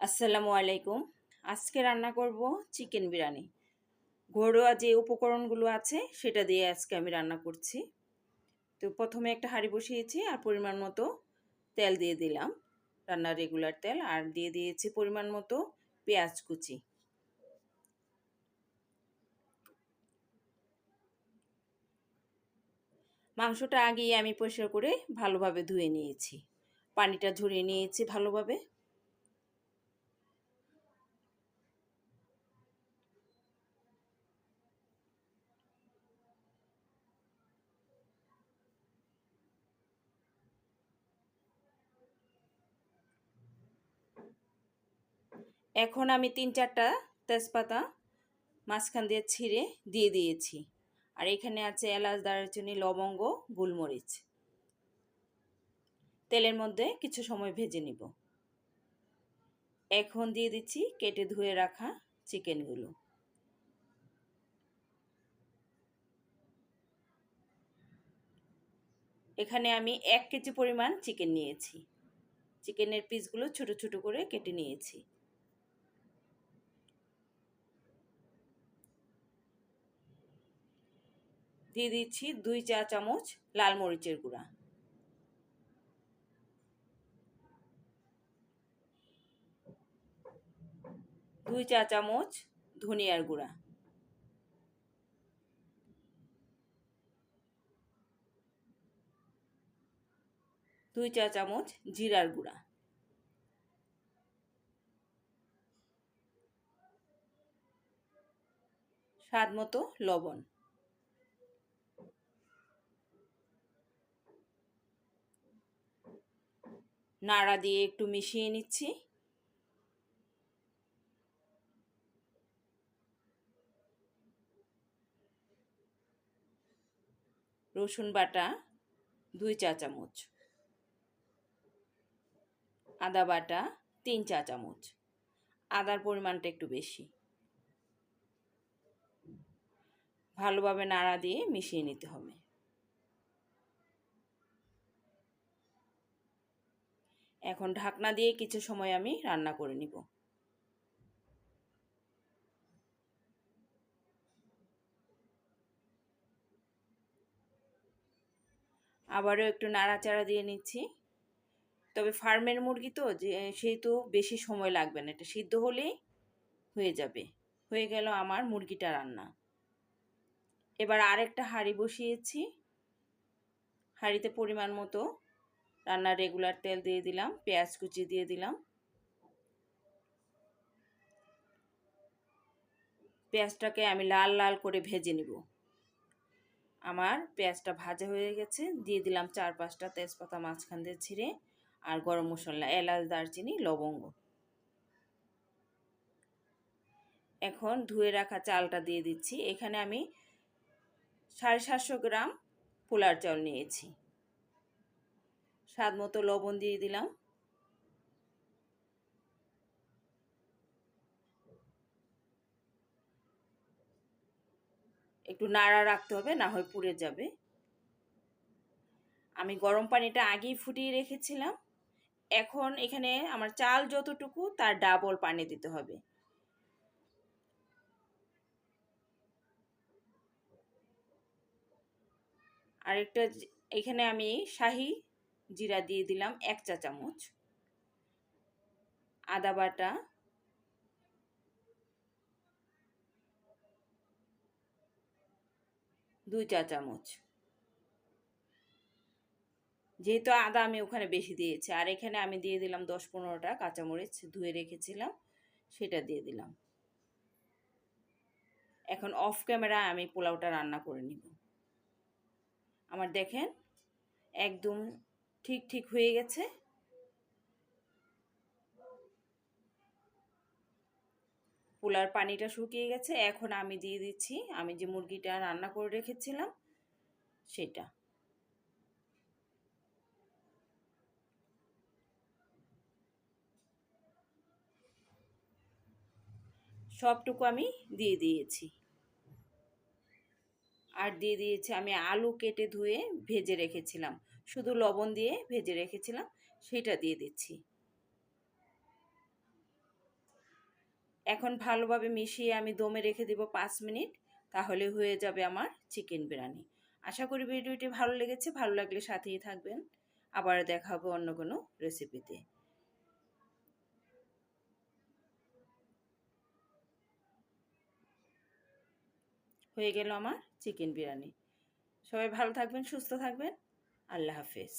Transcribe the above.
আসসালামু আলাইকুম। আজকে রান্না করব চিকেন বিরিয়ানি। ঘরোয়া যে উপকরণগুলো আছে, সেটা দিয়ে আজকে আমি রান্না করছি। তো প্রথমে একটা হাঁড়ি বসিয়েছি আর পরিমাণ মতো তেল দিয়ে দিলাম। রান্নার রেগুলার তেল আর দিয়ে দিয়েছি পরিমাণ মতো পেঁয়াজ কুচি। মাংসটা আগেই আমি পরিষ্কার করে ভালোভাবে ধুয়ে নিয়েছি। পানিটা ঝরিয়ে নিয়েছি ভালোভাবে। এখন আমি তিন চারটা তেজপাতা মাঝখান দিয়ে ছিঁড়ে দিয়ে দিয়েছি। আর এখানে আছে এলাচ, দারচিনি, লবঙ্গ, গোলমরিচ। তেলের মধ্যে কিছু সময় ভেজে নিব। এখন দিয়ে দিচ্ছি কেটে ধুয়ে রাখা চিকেনগুলো। এখানে আমি এক কেজি পরিমাণ চিকেন নিয়েছি। চিকেনের পিসগুলো ছোট ছোট করে কেটে নিয়েছি। দিয়ে দিচ্ছি দুই চা চামচ লাল মরিচের গুঁড়া। দুই চা চামচ ধনিয়ার গুঁড়া। দুই চা চামচ জিরার গুঁড়া। স্বাদ মতো লবণ। নাড়া দিয়ে একটু মিশিয়ে নিচ্ছি। রসুন বাটা দুই চা চামচ। আদা বাটা তিন চা চামচ। আদার পরিমাণটা একটু বেশি। ভালোভাবে নাড়া দিয়ে মিশিয়ে নিতে হবে। এখন ঢাকনা দিয়ে কিছু সময় আমি রান্না করে নিব। আবারও একটু নাড়াচাড়া দিয়ে নিচ্ছি। তবে ফার্মের মুরগি তো, যে সেহেতু বেশি সময় লাগবে না, এটা সিদ্ধ হলেই হয়ে যাবে। হয়ে গেল আমার মুরগিটা রান্না। এবার আরেকটা হাঁড়ি বসিয়েছি। হাঁড়িতে পরিমাণ মতো রান্নার রেগুলার তেল দিয়ে দিলাম, পেঁয়াজ কুচি দিয়ে দিলাম। পেঁয়াজটাকে আমি লাল লাল করে ভেজে নিব। আমার পেঁয়াজটা ভাজা হয়ে গেছে, দিয়ে দিলাম চার পাঁচটা তেজপাতা মাঝখান দিয়ে ছিঁড়ে আর গরম মশলা, এলাচ, দারচিনি, লবঙ্গ। এখন ধুয়ে রাখা চালটা দিয়ে দিচ্ছি। এখানে আমি সাড়ে সাতশো গ্রাম পোলার চাল নিয়েছি। স্বাদ মতো লবণ দিয়ে দিলাম। একটু নাড়া রাখতে হবে, না হয় পুড়ে যাবে। আমি গরম পানিটা আগেই ফুটিয়ে রেখেছিলাম। এখন এখানে আমার চাল যতটুকু, তার ডাবল পানি দিতে হবে। আরেকটা এখানে আমি শাহি জিরা দিয়ে দিলাম এক চা চামচ। আদা বাটা। দুই চা চামচ। যেহেতু আদা আমি ওখানে বেশি দিয়েছি, আর এখানে আমি দিয়ে দিলাম দশ পনেরোটা কাঁচামরিচ ধুয়ে রেখেছিলাম, সেটা দিয়ে দিলাম। এখন অফ ক্যামেরা আমি পোলাওটা রান্না করে নিব। আমার দেখেন, একদম ঠিক ঠিক হয়ে গেছে। পোলার পানিটা শুকিয়ে গেছে, এখন আমি দিয়ে দিচ্ছি, আমি যে মুরগিটা রান্না করে রেখেছিলাম, সেটা। সবটুকু আমি দিয়ে দিয়েছি। আর দিয়ে দিয়েছি, আমি আলু কেটে ধুয়ে ভেজে রেখেছিলাম। শুধু লবণ দিয়ে ভেজে রেখেছিলাম, সেটা দিয়ে দিচ্ছি। এখন ভালোভাবে মিশিয়ে আমি দমে রেখে দেব পাঁচ মিনিট, তাহলে হয়ে যাবে আমার চিকেন বিরিয়ানি। আশা করি ভিডিওটি ভালো লেগেছে, ভালো লাগলে সাথেই থাকবেন। আবার দেখা হবে অন্য কোনো রেসিপিতে হয়ে গেল আমার চিকেন বিরিয়ানি। সবাই ভালো থাকবেন, সুস্থ থাকবেন। আল্লাহ হাফেজ।